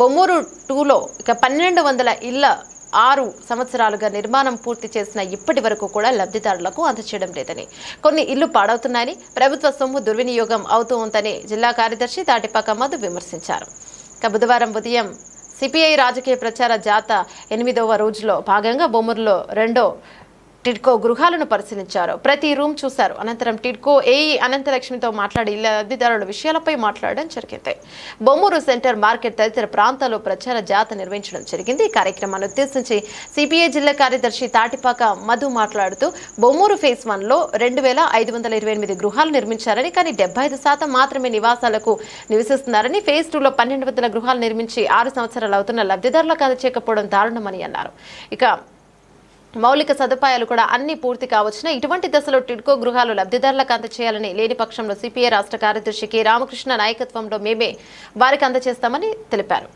బొమ్మూరు టూలో ఇక పన్నెండు వందల ఇళ్ళ ఆరు సంవత్సరాలుగా నిర్మాణం పూర్తి చేసిన ఇప్పటి వరకు కూడా లబ్ధిదారులకు అందచేయడం లేదని. కొన్ని ఇళ్ళు పాడవుతున్నాయని ప్రభుత్వ సొమ్ము దుర్వినియోగం అవుతూ ఉందని జిల్లా కార్యదర్శి తాటిపాక మధు విమర్శించారు. ఇక బుధవారం ఉదయం సిపిఐ రాజకీయ ప్రచార జాత ఎనిమిదవ రోజులో భాగంగా బొమ్మూరులో రెండో టిడ్కో గృహాలను పరిశీలించారు. ప్రతి రూమ్ చూశారు. అనంతరం టిడ్కో ఏఈ అనంతలక్ష్మితో మాట్లాడి లబ్ధిదారుల విషయాలపై మాట్లాడడం జరిగింది. బొమ్మూరు సెంటర్ మార్కెట్ తదితర ప్రాంతాల్లో ప్రచార జాత నిర్వహించడం జరిగింది. ఈ కార్యక్రమాన్ని ఉద్దేశించి సిపిఐ జిల్లా కార్యదర్శి తాటిపాక మధు మాట్లాడుతూ బొమ్మూరు ఫేజ్ వన్లో రెండు వేల ఐదు వందల ఇరవై ఎనిమిది గృహాలు నిర్మించారని కానీ డెబ్బై ఐదు శాతం మాత్రమే నివాసాలకు నివసిస్తున్నారని ఫేజ్ టూలో పన్నెండు వందల గృహాలు నిర్మించి ఆరు సంవత్సరాలు అవుతున్న లబ్ధిదారులకు అందచేయకపోవడం దారుణమని అన్నారు. ఇక మౌలిక సదుపాయాలు కూడా అన్ని పూర్తి కావచ్చున? ఇటువంటి దశలో టిడ్కో గృహాలు లబ్ధిదారులకు అందచేయాలని లేని పక్షంలో సిపిఐ రాష్ట్ర కార్యదర్శి కె రామకృష్ణ నాయకత్వంలో మేమే వారికి అందజేస్తామని తెలిపారు.